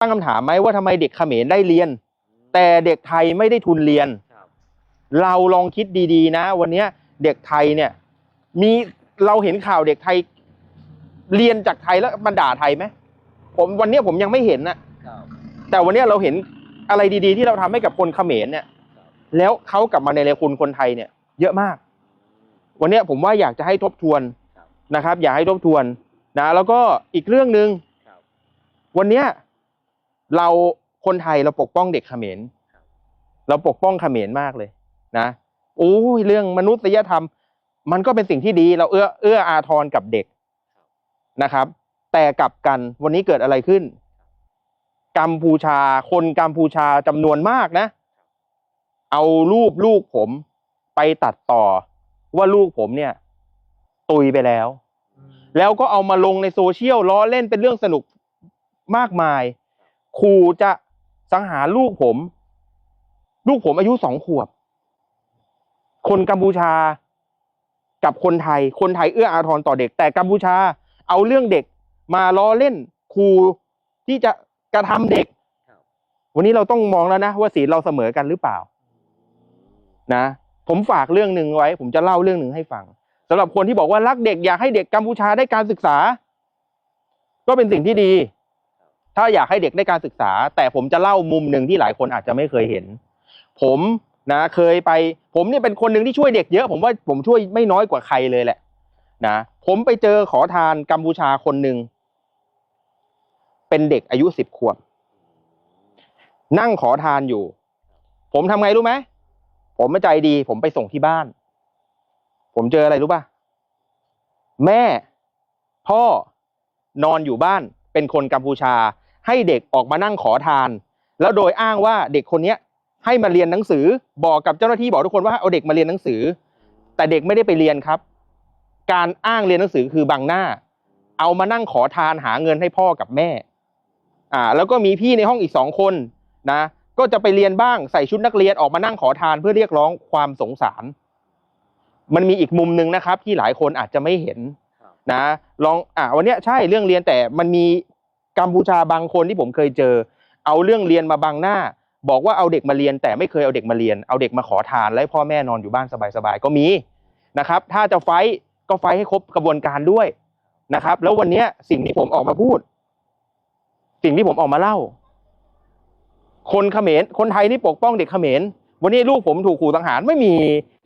ตั้งคำถามไหมว่าทำไมเด็กเขมรได้เรียน แต่เด็กไทยไม่ได้ทุนเรียนครับเราลองคิดดีๆ นะ วันเนี้ยเด็กไทยเนี่ย มีเราเห็นข่าวเด็กไทยเรียนจากไทยแล้วมันด่าไทยไหมผมวันเนี้ยผมยังไม่เห็นนะครับแต่วันเนี้ยเราเห็นอะไรดีๆ ที่เราทำให้กับคนเขมรเนี่ย แล้วเขากลับมาในเรคุณคนไทยเนี่ย เยอะมาก วันเนี้ยผมว่าอยากจะให้ทบทวนครับนะครับ อยากให้ทบทวนนะ แล้วก็อีกเรื่องหนึ่งครับวันเนี้ย เราคนไทยเราปกป้องเด็กเขมรครับเราปกป้องเขมรมากเลยนะโอ้ยเรื่องมนุษยธรรม มันก็เป็นสิ่งที่ดีเราเอื้อเอื้ออาทรกับเด็กนะครับ แต่กลับกันวันนี้เกิดอะไรขึ้น กัมพูชาคนกัมพูชาจำนวนมากนะ เอารูปลูกผมไปตัดต่อว่าลูกผมเนี่ย ตุยไปแล้ว แล้วก็เอามาลงในโซเชียลล้อเล่นเป็นเรื่องสนุกมากมาย ขู่จะสังหารลูกผม ลูกผมอายุสองขวบ คนกัมพูชากับคนไทย คนไทยเอื้ออาทรต่อเด็ก แต่กัมพูชาเอาเรื่องเด็กมาล้อเล่นขู่ที่จะกระทำเด็ก วันนี้เราต้องมองแล้วนะว่าศีลเราเสมอกันหรือเปล่า นะ ผมฝากเรื่องหนึ่งไว้ ผมจะเล่าเรื่องหนึ่งให้ฟังสำหรับคนที่บอกว่ารักเด็กอยากให้เด็กกัมพูชาได้การศึกษา ก็เป็นสิ่งที่ดี ถ้าอยากให้เด็กได้การศึกษา แต่ผมจะเล่ามุมหนึ่งที่หลายคนอาจจะไม่เคยเห็น ผมนะเคยไปผมเนี่ยเป็นคนหนึ่งที่ช่วยเด็กเยอะ ผมว่าผมช่วยไม่น้อยกว่าใครเลยแหละนะผมไปเจอขอทานกัมพูชาคนหนึ่งเป็นเด็กอายุสิบขวบนั่งขอทานอยู่ ผมทำไงรู้ไหมผมไม่ใจดี ผมไปส่งที่บ้าน ผมเจออะไรรู้ป่ะ แม่ พ่อนอนอยู่บ้านเป็นคนกัมพูชา ให้เด็กออกมานั่งขอทาน แล้วโดยอ้างว่าเด็กคนเนี้ยให้มาเรียนหนังสือบอกกับเจ้าหน้าที่บอกทุกคนว่าเอาเด็กมาเรียนหนังสือ แต่เด็กไม่ได้ไปเรียนครับ การอ้างเรียนหนังสือคือบังหน้า เอามานั่งขอทานหาเงินให้พ่อกับแม่อ่าแล้วก็มีพี่ในห้องอีกสองคนนะก็จะไปเรียนบ้างใส่ชุดนักเรียนออกมานั่งขอทานเพื่อเรียกร้องความสงสาร มันมีอีกมุมหนึ่งนะครับ ที่หลายคนอาจจะไม่เห็นนะลองอะวันนี้ใช่เรื่องเรียนแต่มันมี กัมพูชาบางคนที่ผมเคยเจอ เอาเรื่องเรียนมาบังหน้า บอกว่าเอาเด็กมาเรียน แต่ไม่เคยเอาเด็กมาเรียน เอาเด็กมาขอทานแล้วให้พ่อแม่นอนอยู่บ้านสบายๆก็มีนะครับ ถ้าจะไฟก็ไฟให้ครบกระบวนการด้วยนะครับ แล้ววันนี้สิ่งที่ผมออกมาพูด สิ่งที่ผมออกมาเล่า คนเขมรคนไทยนี่ปกป้องเด็กเขมรวันนี้ลูกผมถูกขู่สังหารไม่มี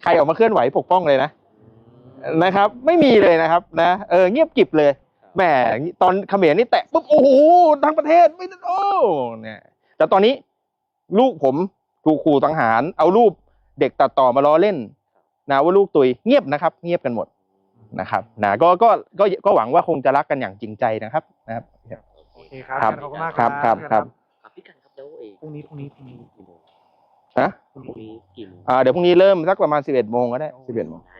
ใครออกมาเคลื่อนไหวปกป้องเลยนะนะครับ ไม่มีเลยนะครับ นะเออเงียบกิบเลย แหมตอนเขมรนี่แตะปุ๊บโอ้โหทั้งประเทศไม่ได้โอ้เนี่ยแต่ตอนนี้ลูกผมถูกขู่สังหาร เอารูปเด็กตัดต่อมาล้อเล่นนะว่าลูกตุยเงียบนะครับ เงียบกันหมดนะครับนะก็ก็ก็ก็หวังว่าคงจะรักกันอย่างจริงใจนะครับ นะครับ โอเคครับครับขอบคุณมากครับครับครับครับพี่กันครับแล้วเอพรุ่งนี้พรุ่งนี้พรุ่งนี้กี่โมงฮะพรุ่งนี้กี่โมงอ่าเดี๋ยวพรุ่งนี้เริ่มสักประมาณสิบเอ็ดโมงก็ได้สิบเอ็ดโมงได้ครับที่ที่ไหน